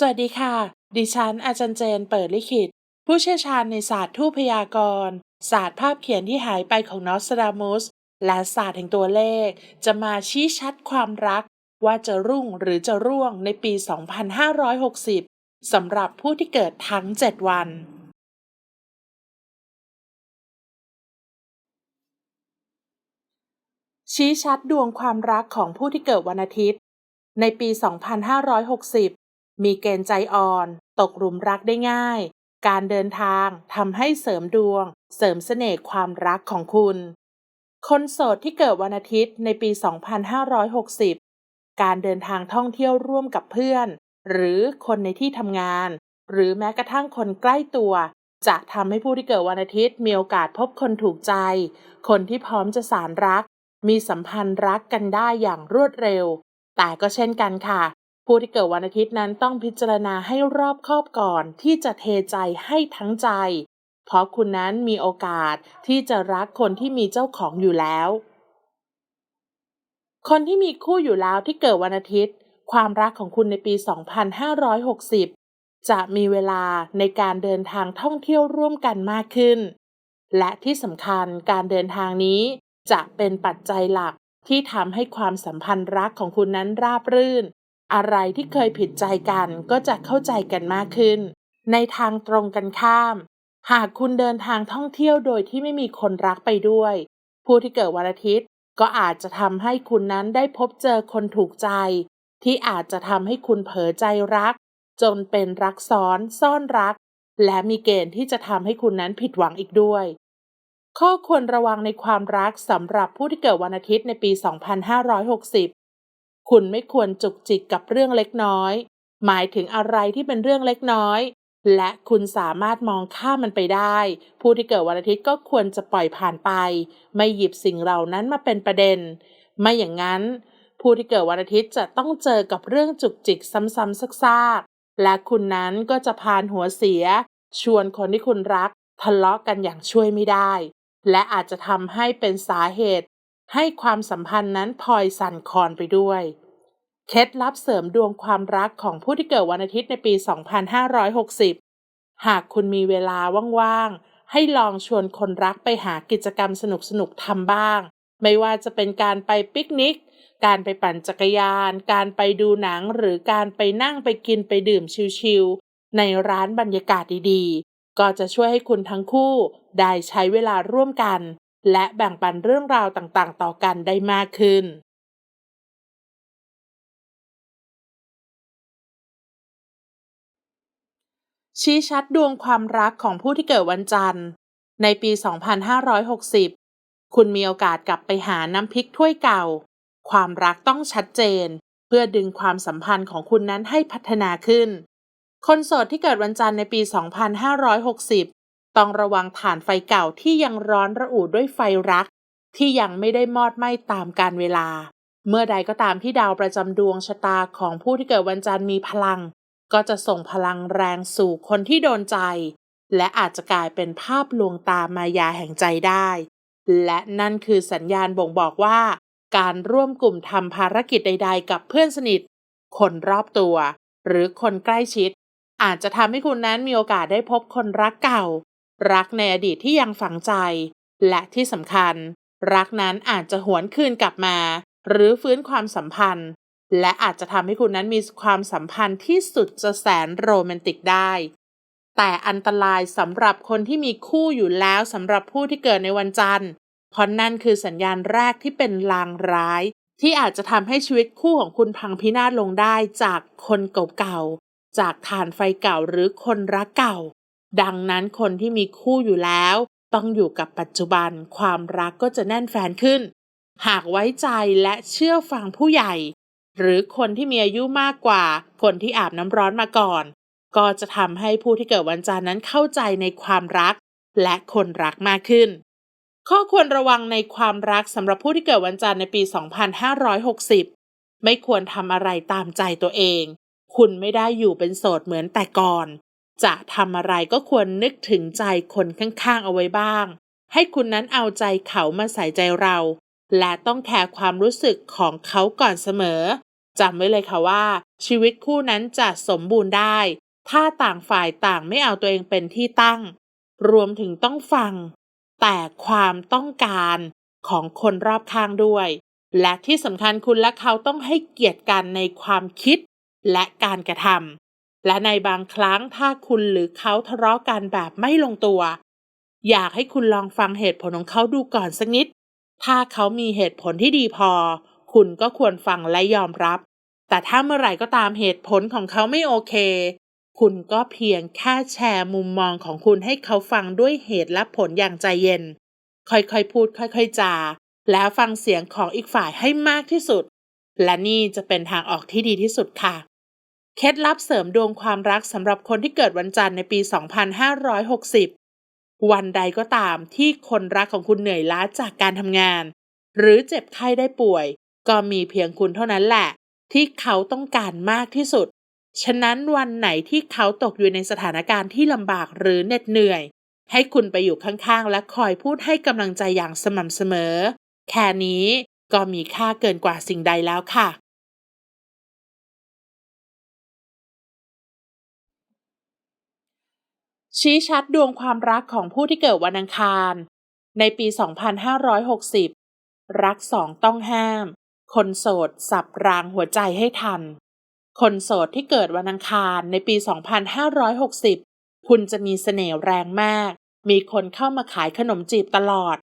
สวัสดีค่ะ ดิฉันอาจารย์เจนเปิดลิขิต ผู้เชี่ยวชาญในศาสตร์ทูพยากรณ์ศาสตร์ภาพเขียนที่หายไปของนอสตราดามุส และศาสตร์แห่งตัวเลข จะมาชี้ชัดความรัก ว่าจะรุ่งหรือจะร่วงในปี 2560 สำหรับผู้ที่เกิดทั้ง 7 วัน ชี้ชัดดวงความรักของผู้ที่เกิดวันอาทิตย์ ในปี 2560 มีเกณฑ์ใจอ่อน ตกหลุมรักได้ง่าย การเดินทางทำให้เสริมดวง เสริมเสน่ห์ความรักของคุณ คนโสดที่เกิดวันอาทิตย์ในปี 2560 การเดินทางท่องเที่ยวร่วมกับเพื่อน หรือคนในที่ทำงาน หรือแม้กระทั่งคนใกล้ตัว จะทำให้ผู้ที่เกิดวันอาทิตย์มีโอกาสพบคนถูกใจ คนที่พร้อมจะสารรัก มีสัมพันธ์รักกันได้อย่างรวดเร็ว แต่ก็เช่นกันค่ะ ผู้ที่เกิดวันอาทิตย์นั้นต้องพิจารณาให้รอบคอบก่อนที่จะเทใจให้ทั้งใจ เพราะคุณนั้นมีโอกาสที่จะรักคนที่มีเจ้าของอยู่แล้ว คนที่มีคู่อยู่แล้วที่เกิดวันอาทิตย์ ความรักของคุณในปี 2560 จะมีเวลาในการเดินทางท่องเที่ยวร่วมกันมากขึ้น และที่สำคัญการเดินทางนี้จะเป็นปัจจัยหลักที่ทำให้ความสัมพันธ์รักของคุณนั้นราบรื่น อะไรที่เคยผิดใจกันก็จะเข้าใจกันมากขึ้น ในทางตรงกันข้าม หากคุณเดินทางท่องเที่ยวโดยที่ไม่มีคนรักไปด้วย ผู้ที่เกิดวันอาทิตย์ก็อาจจะทำให้คุณนั้นได้พบเจอคนถูกใจ ที่อาจจะทำให้คุณเผลอใจรัก จนเป็นรักซ้อนซ่อนรัก และมีเกณฑ์ที่จะทำให้คุณนั้นผิดหวังอีกด้วย ข้อควรระวังในความรักสำหรับผู้ที่เกิดวันอาทิตย์ในปี 2560 คุณไม่ควรจุกจิกกับเรื่องเล็กน้อย หมายถึงอะไรที่เป็นเรื่องเล็กน้อย และคุณสามารถมองข้ามมันไปได้ ผู้ที่เกิดวันอาทิตย์ก็ควรจะปล่อยผ่านไป ไม่หยิบสิ่งเหล่านั้นมาเป็นประเด็น ไม่อย่างนั้น ผู้ที่เกิดวันอาทิตย์จะต้องเจอกับเรื่องจุกจิกซ้ำๆซากๆและคุณนั้นก็จะพานหัวเสีย ชวนคนที่คุณรักทะเลาะกันอย่างช่วยไม่ได้ และอาจจะทำให้เป็นสาเหตุ ให้ความสัมพันธ์นั้นพลอยสั่นคลอนไปด้วย เคล็ดลับเสริมดวงความรักของผู้ที่เกิดวันอาทิตย์ในปี 2560 หากคุณมีเวลาว่างๆ ให้ลองชวนคนรักไปหากิจกรรมสนุกๆทำบ้าง ไม่ว่าจะเป็นการไปปิกนิก การไปปั่นจักรยาน การไปดูหนัง หรือการไปนั่งไปกินไปดื่มชิลๆ ในร้านบรรยากาศดีๆ ก็จะช่วยให้คุณทั้งคู่ได้ใช้เวลาร่วมกัน และแบ่งปันเรื่องราวต่างๆ ต่อกันได้มากขึ้นชี้ชัดดวงความรักของผู้ที่เกิดวันจันทร์ ในปี 2560 คุณมีโอกาสกลับไปหาน้ำพริกถ้วยเก่า ความรักต้องชัดเจน เพื่อดึงความสัมพันธ์ของคุณนั้นให้พัฒนาขึ้น คนโสดที่เกิดวันจันทร์ในปี 2560 ต้องระวังฐานไฟเก่าที่ยังร้อนระอุด้วยไฟรัก ที่ยังไม่ได้มอดไหม้ตามกาลเวลา เมื่อใดก็ตามที่ดาวประจำดวงชะตาของผู้ที่เกิดวันจันทร์มีพลัง ก็จะส่งพลังแรงสู่คนที่โดนใจ และอาจจะกลายเป็นภาพลวงตามายาแห่งใจได้ และนั่นคือสัญญาณบ่งบอกว่า การร่วมกลุ่มทำภารกิจใด ๆ กับเพื่อนสนิท คนรอบตัว หรือคนใกล้ชิดอาจจะทำให้คุณนั้นมีโอกาสได้พบคนรักเก่า รักในอดีตที่ยังฝังใจ และที่สำคัญ รักนั้นอาจจะหวนคืนกลับมา หรือฟื้นความสัมพันธ์ และอาจจะทำให้คุณนั้นมีความสัมพันธ์ที่สุดจะแสนโรแมนติกได้ แต่อันตรายสำหรับคนที่มีคู่อยู่แล้วสำหรับผู้ที่เกิดในวันจันทร์เพราะนั่นคือสัญญาณแรกที่เป็นลางร้าย ที่อาจจะทำให้ชีวิตคู่ของคุณพังพินาศลงได้จากคนเก่าๆจากฐานไฟเก่าหรือคนรักเก่า ดังนั้นคนที่มีคู่อยู่แล้ว ต้องอยู่กับปัจจุบัน ความรักก็จะแน่นแฟนขึ้น หากไว้ใจและเชื่อฟังผู้ใหญ่ หรือคนที่มีอายุมากกว่า คนที่อาบน้ำร้อนมาก่อน ก็จะทำให้ผู้ที่เกิดวันจันทร์นั้นเข้าใจในความรัก และคนรักมากขึ้น ข้อควรระวังในความรักสำหรับผู้ที่เกิดวันจันทร์ในปี 2560 ไม่ควรทำอะไรตามใจตัวเอง คุณไม่ได้อยู่เป็นโสดเหมือนแต่ก่อน จะทำอะไรก็ควรนึกถึงใจคนข้างๆเอาไว้บ้าง ให้คุณนั้นเอาใจเขามาใส่ใจเรา และต้องแคร์ความรู้สึกของเขาก่อนเสมอจำไว้เลยค่ะว่า ชีวิตคู่นั้นจะสมบูรณ์ได้ ถ้าต่างฝ่ายต่างไม่เอาตัวเองเป็นที่ตั้ง รวมถึงต้องฟัง แต่ความต้องการของคนรอบข้างด้วย และที่สำคัญคุณและเขาต้องให้เกียรติกันในความคิดและการกระทำ และในบางครั้งถ้าคุณหรือเขาทะเลาะกันแบบไม่ลงตัว อยากให้คุณลองฟังเหตุผลของเขาดูก่อนสักนิด ถ้าเขามีเหตุผลที่ดีพอ คุณก็ควรฟังและยอมรับ แต่ถ้าเมื่อไหร่ก็ตามเหตุผลของเขาไม่โอเค คุณก็เพียงแค่แชร์มุมมองของคุณให้เขาฟังด้วยเหตุและผลอย่างใจเย็น ค่อยๆพูดค่อยๆจา แล้วฟังเสียงของอีกฝ่ายให้มากที่สุด และนี่จะเป็นทางออกที่ดีที่สุดค่ะ เคล็ดลับเสริมดวงความรักสำหรับคนที่เกิดวันจันทร์ในปี 2560 วันใดก็ตามที่คนรักของคุณเหนื่อยล้าจากการทำงาน หรือเจ็บไข้ได้ป่วย ก็มีเพียงคุณเท่านั้นแหละ ที่เขาต้องการมากที่สุด ฉะนั้นวันไหนที่เขาตกอยู่ในสถานการณ์ที่ลำบากหรือเหน็ดเหนื่อย ให้คุณไปอยู่ข้างๆ และคอยพูดให้กำลังใจอย่างสม่ำเสมอ แค่นี้ก็มีค่าเกินกว่าสิ่งใดแล้วค่ะ ชี้ชัดดวงความรักของผู้ที่เกิดวันอังคาร ในปี 2560 รักสองต้องห้าม คนโสดสับรางหัวใจให้ทัน คนโสดที่เกิดวันอังคารในปี 2560 คุณจะมีเสน่ห์แรงมาก มีคนเข้ามาขายขนมจีบตลอด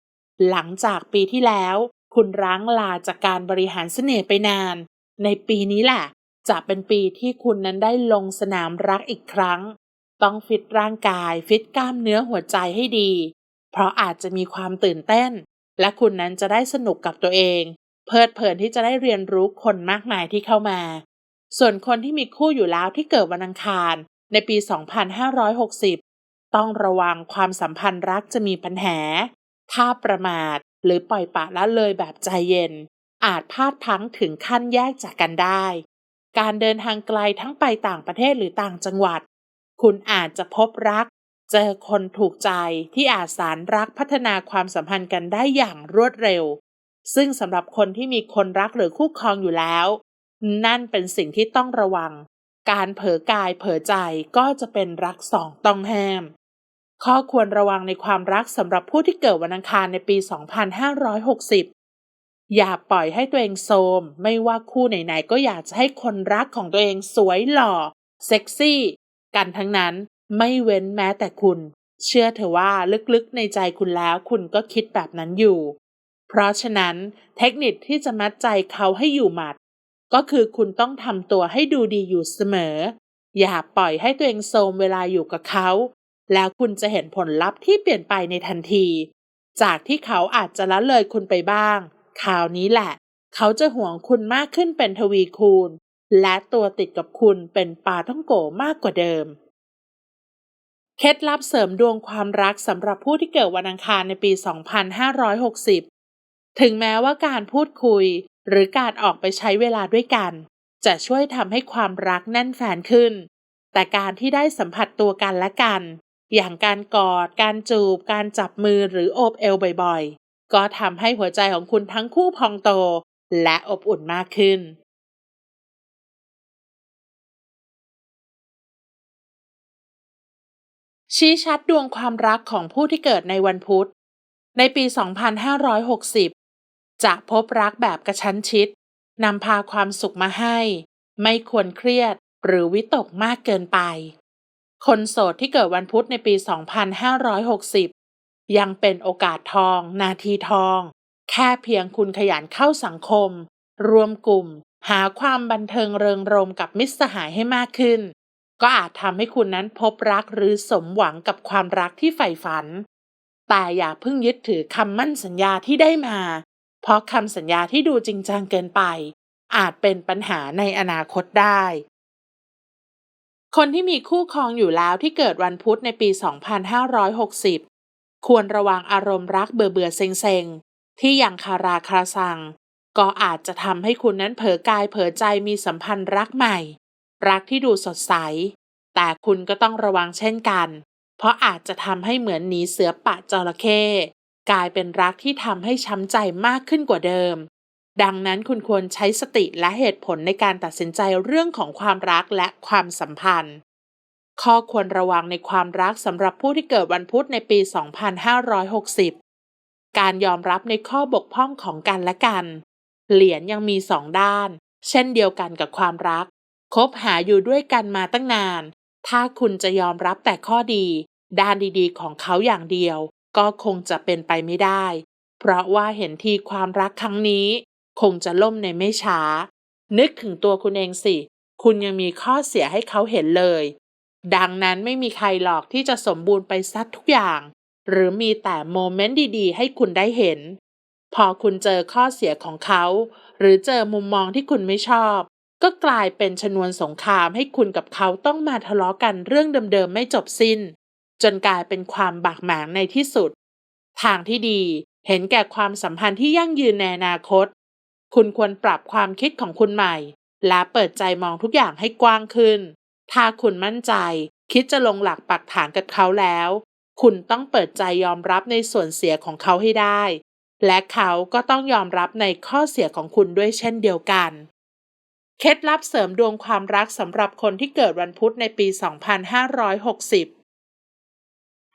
หลังจากปีที่แล้ว คุณร้างลาจากการบริหารเสน่ห์ไปนาน ในปีนี้แหละจะเป็นปีที่คุณนั้นได้ลงสนามรักอีกครั้ง ต้องฟิตร่างกาย ฟิตกล้ามเนื้อหัวใจให้ดี เพราะอาจจะมีความตื่นเต้น และคุณนั้นจะได้สนุกกับตัวเอง เพลิดเพลินที่จะได้เรียนรู้คนมากมายที่เข้ามา ส่วนคนที่มีคู่อยู่แล้วที่เกิดวันอังคาร ในปี 2560 ต้องระวังความสัมพันธ์รักจะมีปัญหา ถ้าประมาทหรือปล่อยปละละเลยแบบใจเย็น อาจพลาดพลั้งถึงขั้นแยกจากกันได้ การเดินทางไกลทั้งไปต่างประเทศหรือต่างจังหวัด คุณอาจจะพบรัก เจอคนถูกใจที่อาจสารรักพัฒนาความสัมพันธ์กันได้อย่างรวดเร็ว ซึ่งสำหรับคนที่มีคนรักหรือคู่ครองอยู่แล้ว นั่นเป็นสิ่งที่ต้องระวัง การเผลอกายเผลอใจก็จะเป็นรักสองต้องห้าม ข้อควรระวังในความรักสำหรับผู้ที่เกิดวันอังคารในปี 2560อย่าปล่อยให้ตัวเองโทรมไม่ว่าคู่ไหนๆก็อยากจะให้คนรักของตัวเองสวยหล่อ เซ็กซี่ กันทั้งนั้น ไม่เว้นแม้แต่คุณ เชื่อเถอะว่าลึกๆในใจคุณแล้วคุณก็คิดแบบนั้นอยู่ เพราะฉะนั้นเทคนิคที่จะมัดใจเขาให้อยู่หมัด ก็คือคุณต้องทำตัวให้ดูดีอยู่เสมอ อย่าปล่อยให้ตัวเองโทมเวลาอยู่กับเขา แล้วคุณจะเห็นผลลัพธ์ที่เปลี่ยนไปในทันที จากที่เขาอาจจะละเลยคุณไปบ้าง คราวนี้แหละ เขาจะห่วงคุณมากขึ้นเป็นทวีคูณ และตัวติดกับคุณเป็นปลาท่องโกมากกว่าเดิม เคล็ดลับเสริมดวงความรักสำหรับผู้ที่เกิดวันอังคารในปี 2560 ถึงแม้ว่าการพูดคุย หรือการออกไปใช้เวลาด้วยกัน จะช่วยทำให้ความรักแน่นแฟนขึ้น แต่การที่ได้สัมผัสตัวกันและกัน อย่างการกอด การจูบ การจับมือหรือโอบเอวบ่อยๆ ก็ทำให้หัวใจของคุณทั้งคู่พองโต และอบอุ่นมากขึ้น ชี้ชัดดวงความรักของผู้ที่เกิดในวันพุธ ในปี 2560 จะพบรักแบบกระชั้นชิดนำพาความสุขมาให้ ไม่ควรเครียดหรือวิตกมากเกินไป คนโสดที่เกิดวันพุธในปี 2560 ยังเป็นโอกาสทอง นาทีทอง แค่เพียงคุณขยันเข้าสังคม รวมกลุ่ม หาความบันเทิงเริงรมกับมิตรสหายให้มากขึ้น ก็อาจทำให้คุณนั้นพบรักหรือสมหวังกับความรักที่ใฝ่ฝัน แต่อย่าเพิ่งยึดถือคำมั่นสัญญาที่ได้มา เพราะคำสัญญาที่ดูจริงจังเกินไป อาจเป็นปัญหาในอนาคตได้ คนที่มีคู่ครองอยู่แล้วที่เกิดวันพุธในปี 2560 ควรระวังอารมณ์รักเบื่อเบื่อเซ็งเซ็งที่ยังคาราคาซัง ก็อาจจะทำให้คุณนั้นเผลอกายเผลอใจมีสัมพันธ์รักใหม่ รักที่ดูสดใส แต่คุณก็ต้องระวังเช่นกัน เพราะอาจจะทำให้เหมือนหนีเสือปะจระเข้กลายเป็นรักที่ทำให้ช้ำใจมากขึ้นกว่าเดิม ดังนั้นคุณควรใช้สติและเหตุผลในการตัดสินใจเรื่องของความรักและความสัมพันธ์ ข้อควรระวังในความรักสำหรับผู้ที่เกิดวันพุธในปี 2560 การยอมรับในข้อบกพร่องของกันและกัน เหรียญยังมีสองด้าน เช่นเดียวกันกับความรัก คบหาอยู่ด้วยกันมาตั้งนาน ถ้าคุณจะยอมรับแต่ข้อดี ด้านดีๆ ของเขาอย่างเดียว ก็คงจะเป็นไปไม่ได้ เพราะว่าเห็นทีความรักครั้งนี้ คงจะล่มในไม่ช้า นึกถึงตัวคุณเองสิ คุณยังมีข้อเสียให้เขาเห็นเลย ดังนั้นไม่มีใครหรอกที่จะสมบูรณ์ไปซัดทุกอย่าง หรือมีแต่โมเมนต์ดีๆ ให้คุณได้เห็น พอคุณเจอข้อเสียของเขา หรือเจอมุมมองที่คุณไม่ชอบ ก็กลายเป็นชนวนสงครามให้คุณกับเขาต้องมาทะเลาะกันเรื่องเดิมๆไม่จบสิ้น จนกลายเป็นความบากหมางในที่สุด ทางที่ดีเห็นแก่ความสัมพันธ์ที่ยั่งยืนในอนาคต คุณควรปรับความคิดของคุณใหม่ และเปิดใจมองทุกอย่างให้กว้างขึ้น ถ้าคุณมั่นใจ คิดจะลงหลักปักฐานกับเขาแล้ว คุณต้องเปิดใจยอมรับในส่วนเสียของเขาให้ได้ และเขาก็ต้องยอมรับในข้อเสียของคุณด้วยเช่นเดียวกัน เคล็ดลับเสริมดวงความรักสำหรับคนที่เกิดวันพุธในปี 2560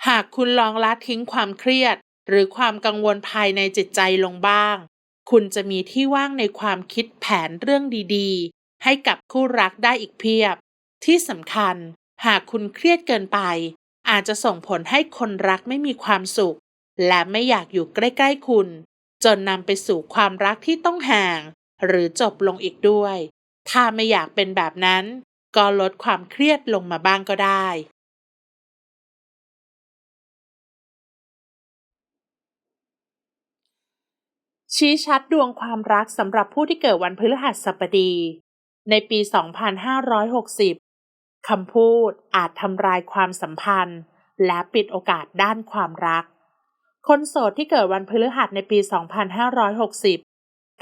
หากคุณลองละทิ้งความเครียด หรือความกังวลภายในจิตใจลงบ้าง คุณจะมีที่ว่างในความคิดแผนเรื่องดีๆ ให้กับคู่รักได้อีกเพียบ ที่สำคัญ หากคุณเครียดเกินไป อาจจะส่งผลให้คนรักไม่มีความสุข และไม่อยากอยู่ใกล้ๆคุณ จนนำไปสู่ความรักที่ต้องห่าง หรือจบลงอีกด้วย ถ้าไม่อยากเป็นแบบนั้น ก็ลดความเครียดลงมาบ้างก็ได้ชี้ชัดดวงความรักสำหรับผู้ที่เกิดวันพฤหัสบดี ในปี 2560 คำพูดอาจทำลายความสัมพันธ์ และปิดโอกาสด้านความรัก คนโสดที่เกิดวันพฤหัสในปี 2560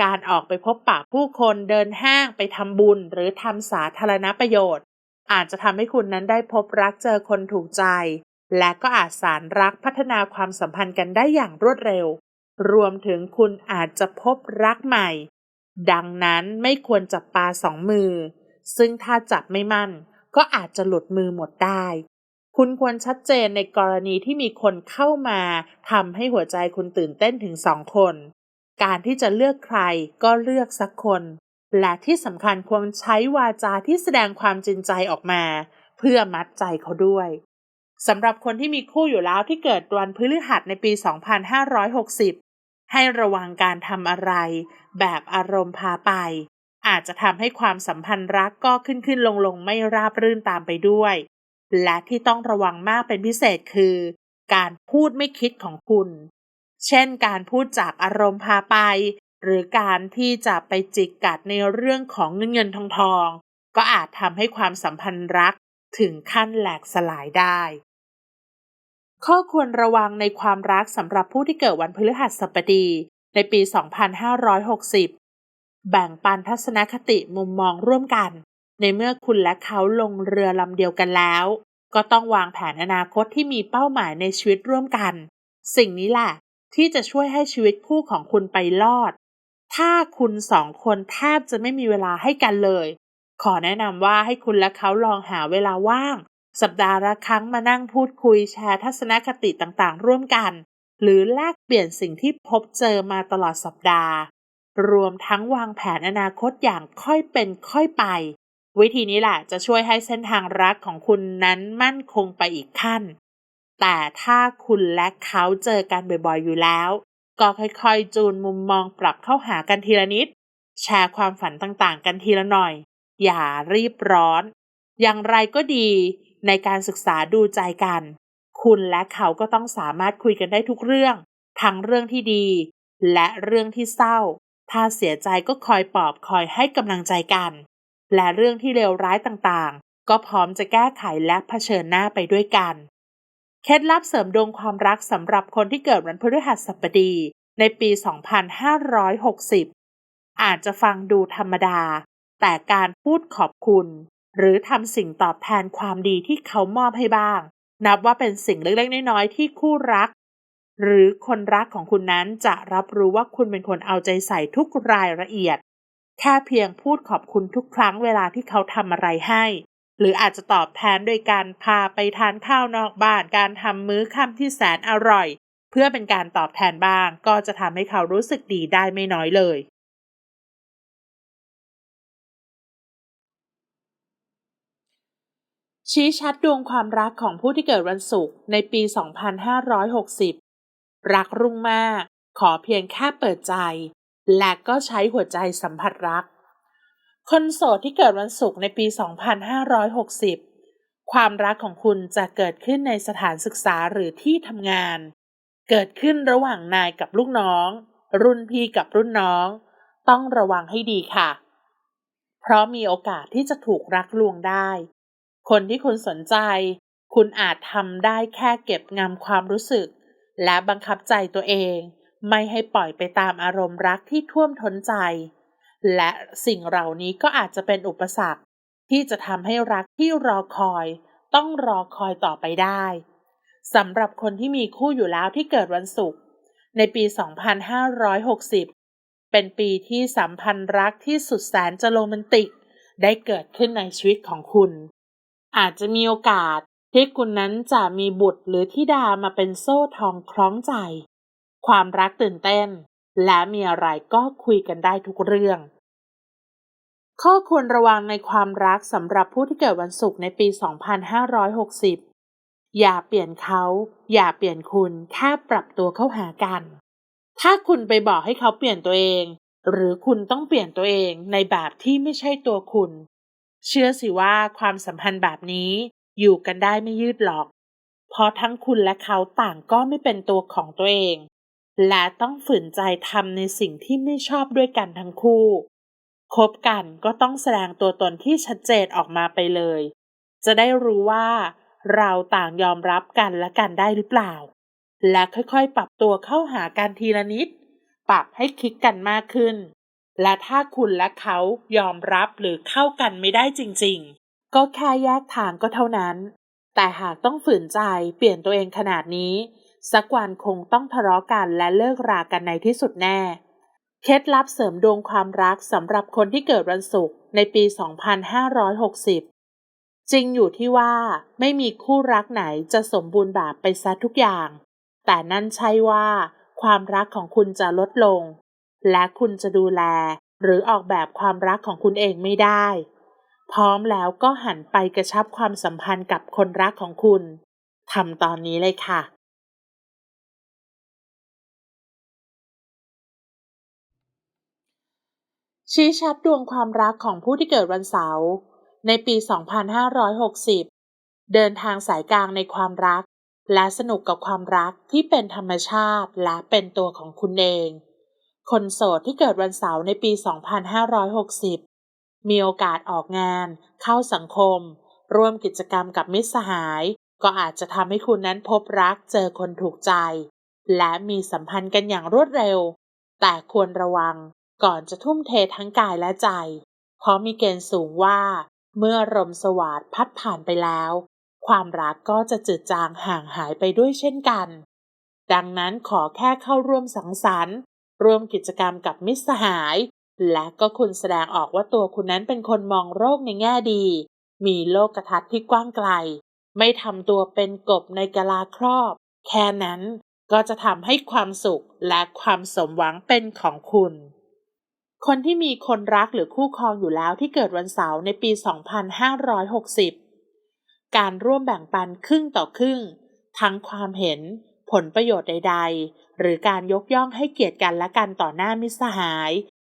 การออกไปพบปะผู้คนเดินห้างไปทำบุญหรือทำสาธารณประโยชน์ อาจจะทำให้คุณนั้นได้พบรักเจอคนถูกใจ และก็อาจสารรักพัฒนาความสัมพันธ์กันได้อย่างรวดเร็ว รวมถึงคุณอาจจะพบรักใหม่ ดังนั้นไม่ควรจับปลาสองมือ ซึ่งถ้าจับไม่มั่น ก็อาจจะหลุดมือหมดได้ คุณควรชัดเจนในกรณีที่มีคนเข้ามาทำให้หัวใจคุณตื่นเต้นถึงสองคน การที่จะเลือกใครก็เลือกสักคน และที่สำคัญควรใช้วาจาที่แสดงความจริงใจออกมา เพื่อมัดใจเขาด้วยสำหรับคนที่มีคู่อยู่แล้วที่เกิดวันพฤหัสในปี 2560 ให้ระวังการทำอะไร แบบอารมณ์พาไป อาจจะทำให้ความสัมพันธ์รักก็ขึ้นขึ้นลงลงไม่ราบรื่นตามไปด้วย และที่ต้องระวังมากเป็นพิเศษคือ การพูดไม่คิดของคุณ เช่นการพูดจากอารมณ์พาไป หรือการที่จะไปจิกกัดในเรื่องของเงินเงินทองทองก็อาจทำให้ความสัมพันธ์รักถึงขั้นแหลกสลายได้ ข้อควรระวังในความรักสำหรับผู้ที่เกิดวันพฤหัสบดี ในปี 2560 แบ่งปันทัศนคติมุมมองร่วมกัน ในเมื่อคุณและเขาลงเรือลำเดียวกันแล้ว ก็ต้องวางแผนอนาคตที่มีเป้าหมายในชีวิตร่วมกัน สิ่งนี้แหละ ที่จะช่วยให้ชีวิตคู่ของคุณไปรอด ถ้าคุณสองคนแทบจะไม่มีเวลาให้กันเลย ขอแนะนำว่าให้คุณและเขาลองหาเวลาว่าง สัปดาห์ละครั้งมานั่งพูดคุยแชร์ทัศนคติต่างๆ ร่วมกัน หรือแลกเปลี่ยนสิ่งที่พบเจอมาตลอดสัปดาห์ รวมทั้งวางแผนอนาคตอย่างค่อยเป็นค่อยไป วิธีนี้แหละจะช่วยให้เส้นทางรักของคุณนั้นมั่นคงไปอีกขั้น แต่ถ้าคุณและเขาเจอกันบ่อยๆ อยู่แล้ว ก็ค่อยๆ จูนมุมมองปรับเข้าหากันทีละนิด แชร์ความฝันต่างๆ กันทีละหน่อย อย่ารีบร้อน อย่างไรก็ดีในการศึกษาดูใจกัน คุณและเขาก็ต้องสามารถคุยกันได้ทุกเรื่อง ทั้งเรื่องที่ดี และเรื่องที่เศร้า ถ้าเสียใจก็คอยปลอบคอยให้กำลังใจกัน และเรื่องที่เลวร้ายต่างๆ ก็พร้อมจะแก้ไขและะเผชิญหน้าไปด้วยกัน เคล็ดลับเสริมดวงความรักสำหรับคนที่เกิดวันพฤหัสบดี ในปี 2560 อาจจะฟังดูธรรมดา แต่การพูดขอบคุณ หรือทำสิ่งตอบแทนความดีที่เขามอบให้บ้าง นับว่าเป็นสิ่งเล็กๆน้อยๆที่คู่รัก หรือคนรักของคุณนั้นจะรับรู้ว่าคุณเป็นคนเอาใจใส่ทุกรายละเอียด แค่เพียงพูดขอบคุณทุกครั้งเวลาที่เขาทำอะไรให้ หรืออาจจะตอบแทนโดยการพาไปทานข้าวนอกบ้าน การทำมื้อค่ำที่แสนอร่อย เพื่อเป็นการตอบแทนบ้าง ก็จะทำให้เขารู้สึกดีได้ไม่น้อยเลย ชี้ชัดดวงความรักของผู้ที่เกิดวันศุกร์ในปี 2560 รักรุ่งมาก ขอเพียงแค่เปิดใจ และก็ใช้หัวใจสัมผัสรัก คนโสดที่เกิดวันศุกร์ในปี 2560 ความรักของคุณจะเกิดขึ้นในสถานศึกษาหรือที่ทำงาน เกิดขึ้นระหว่างนายกับลูกน้อง รุ่นพี่กับรุ่นน้อง ต้องระวังให้ดีค่ะ เพราะมีโอกาสที่จะถูกรักลวงได้ คนที่คุณสนใจ คุณอาจทำได้แค่เก็บงำความรู้สึก และบังคับใจตัวเอง ไม่ให้ปล่อยไปตามอารมณ์รักที่ท่วมท้นใจ และสิ่งเหล่านี้ก็อาจจะเป็นอุปสรรค ที่จะทำให้รักที่รอคอย ต้องรอคอยต่อไปได้สำหรับคนที่มีคู่อยู่แล้วที่เกิดวันศุกร์ในปี 2560 เป็นปีที่สัมพันธ์รักที่สุดแสนจะโรแมนติก ได้เกิดขึ้นในชีวิตของคุณ อาจจะมีโอกาสที่คุณนั้นจะมีบุตรหรือทิดามาเป็นโซ่ทองคล้องใจ ความรักตื่นเต้น และมีอะไรก็คุยกันได้ทุกเรื่อง ข้อควรระวังในความรักสำหรับผู้ที่เกิดวันศุกร์ในปี 2560 อย่าเปลี่ยนเขา อย่าเปลี่ยนคุณแค่ปรับตัวเข้าหากัน ถ้าคุณไปบอกให้เขาเปลี่ยนตัวเอง หรือคุณต้องเปลี่ยนตัวเองในแบบที่ไม่ใช่ตัวคุณ เชื่อสิว่าความสัมพันธ์แบบนี้อยู่กันได้ไม่ยืดหรอก เพราะทั้งคุณและเขาต่างก็ไม่เป็นตัวของตัวเอง และต้องฝืนใจทำในสิ่งที่ไม่ชอบด้วยกันทั้งคู่ คบกันก็ต้องแสดงตัวตนที่ชัดเจนออกมาไปเลย จะได้รู้ว่า เราต่างยอมรับกันและกันได้หรือเปล่า และค่อยๆ ปรับตัวเข้าหากันทีละนิด ปรับให้คลิกกันมากขึ้น และถ้าคุณและเขายอมรับหรือเข้ากันไม่ได้จริงๆ ก็แค่แยกทางก็เท่านั้น แต่หากต้องฝืนใจเปลี่ยนตัวเองขนาดนี้ สักวันคงต้องทะเลาะกันและเลิกรากันในที่สุดแน่ เคล็ดลับเสริมดวงความรักสำหรับคนที่เกิดวันศุกร์ในปี 2560 จริงอยู่ที่ว่าไม่มีคู่รักไหนจะสมบูรณ์แบบไปซะทุกอย่าง แต่นั่นใช่ว่า ความรักของคุณจะลดลง และคุณจะดูแล หรือออกแบบความรักของคุณเองไม่ได้ พร้อมแล้วก็หันไปกระชับความสัมพันธ์กับคนรักของคุณทำตอนนี้เลยค่ะ ชี้ชัดดวงความรักของผู้ที่เกิดวันเสาร์ในปี 2560 เดินทางสายกลางในความรัก และสนุกกับความรักที่เป็นธรรมชาติและเป็นตัวของคุณเอง คนโสดที่เกิดวันเสาร์ในปี 2560 มีโอกาสออกงาน เข้าสังคม ร่วมกิจกรรมกับมิตรสหาย ก็อาจจะทำให้คุณนั้นพบรักเจอคนถูกใจ และมีสัมพันธ์กันอย่างรวดเร็ว แต่ควรระวัง ก่อนจะทุ่มเททั้งกายและใจ เพราะมีเกณฑ์สูงว่า เมื่อลมสวาดพัดผ่านไปแล้ว ความรักก็จะจืดจางห่างหายไปด้วยเช่นกัน ดังนั้นขอแค่เข้าร่วมสังสรรค์ ร่วมกิจกรรมกับมิตรสหาย และก็คุณแสดงออกว่าตัวคุณนั้นเป็นคนมองโลกในแง่ดี มีโลกกระทัดที่กว้างไกล ไม่ทำตัวเป็นกบในกะลาครอบ แค่นั้นก็จะทำให้ความสุขและความสมหวังเป็นของคุณ คนที่มีคนรักหรือคู่ครองอยู่แล้วที่เกิดวันเสาร์ในปี 2560 การร่วมแบ่งปันครึ่งต่อครึ่ง ทั้งความเห็น ผลประโยชน์ใด ๆ หรือการยกย่องให้เกียรติกันและกันต่อหน้ามิสหาย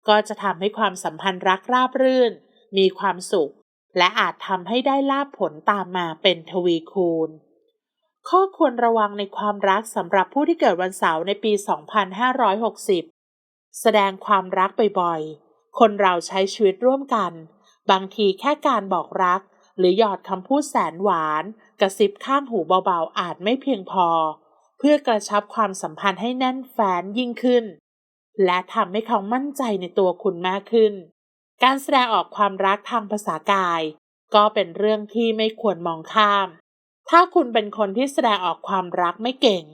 ก็จะทำให้ความสัมพันธ์รักราบรื่น มีความสุข และอาจทำให้ได้ลาบผลตามมาเป็นทวีคูณ ข้อควรระวังในความรักสำหรับผู้ที่เกิดวันเสาร์ในปี 2560 แสดงความรักบ่อยๆ คนเราใช้ชีวิตร่วมกัน บางทีแค่การบอกรัก หรือหยอดคำพูดแสนหวาน กระซิบข้างหูเบาๆอาจไม่เพียงพอ เพื่อกระชับความสัมพันธ์ให้แน่นแฟ้นยิ่งขึ้น และทำให้เขามั่นใจในตัวคุณมากขึ้น การแสดงออกความรักทางภาษากาย ก็เป็นเรื่องที่ไม่ควรมองข้าม ถ้าคุณเป็นคนที่แสดงออกความรักไม่เก่ง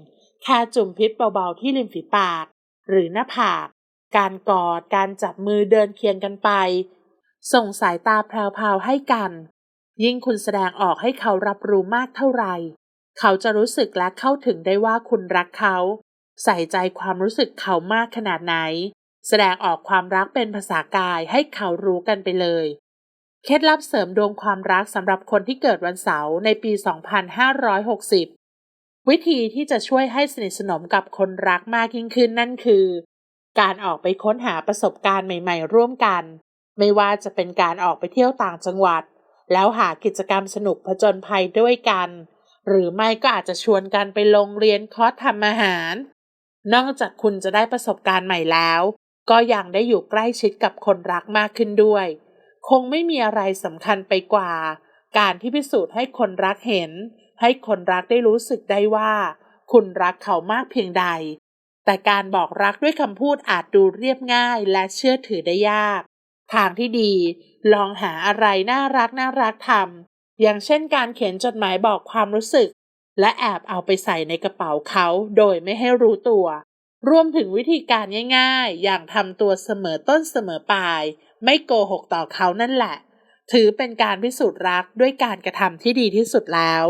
แค่จุ่มพิษเบาๆที่ริมฝีปาก หรือหน้าผาก การกอด การจับมือเดินเคียงกันไป ส่งสายตาแพรวๆให้กัน ยิ่งคุณแสดงออกให้เขารับรู้มากเท่าไหร่ เขาจะรู้สึกและเข้าถึงได้ว่าคุณรักเขา ใส่ใจความรู้สึกเขามากขนาดไหน แสดงออกความรักเป็นภาษากายให้เขารู้กันไปเลย เคล็ดลับเสริมดวงความรักสำหรับคนที่เกิดวันเสาร์ในปี 2560 วิธีที่จะช่วยให้สนิทสนมกับคนรักมากยิ่งขึ้นนั่นคือ การออกไปค้นหาประสบการณ์ใหม่ ๆ ร่วมกัน ไม่ว่าจะเป็นการออกไปเที่ยวต่างจังหวัด แล้วหากิจกรรมสนุกผจญภัยด้วยกัน หรือไม่ก็อาจจะชวนกันไปลงเรียนคอร์สทำอาหาร นอกจากคุณจะได้ประสบการณ์ใหม่แล้ว ก็ยังได้อยู่ใกล้ชิดกับคนรักมากขึ้นด้วย คงไม่มีอะไรสำคัญไปกว่า การที่พิสูจน์ให้คนรักเห็น ให้คนรักได้รู้สึกได้ว่า คุณรักเขามากเพียงใด แต่การบอกรักด้วยคำพูดอาจดูเรียบง่ายและเชื่อถือได้ยาก ทางที่ดี ลองหาอะไรน่ารักน่ารักทำอย่างเช่นการเขียนจดหมายบอกความรู้สึก และแอบเอาไปใส่ในกระเป๋าเขาโดยไม่ให้รู้ตัว รวมถึงวิธีการง่าย ๆ อย่างทำตัวเสมอต้นเสมอปลาย ไม่โกหกต่อเขานั่นแหละ ถือเป็นการพิสูจน์รักด้วยการกระทำที่ดีที่สุดแล้ว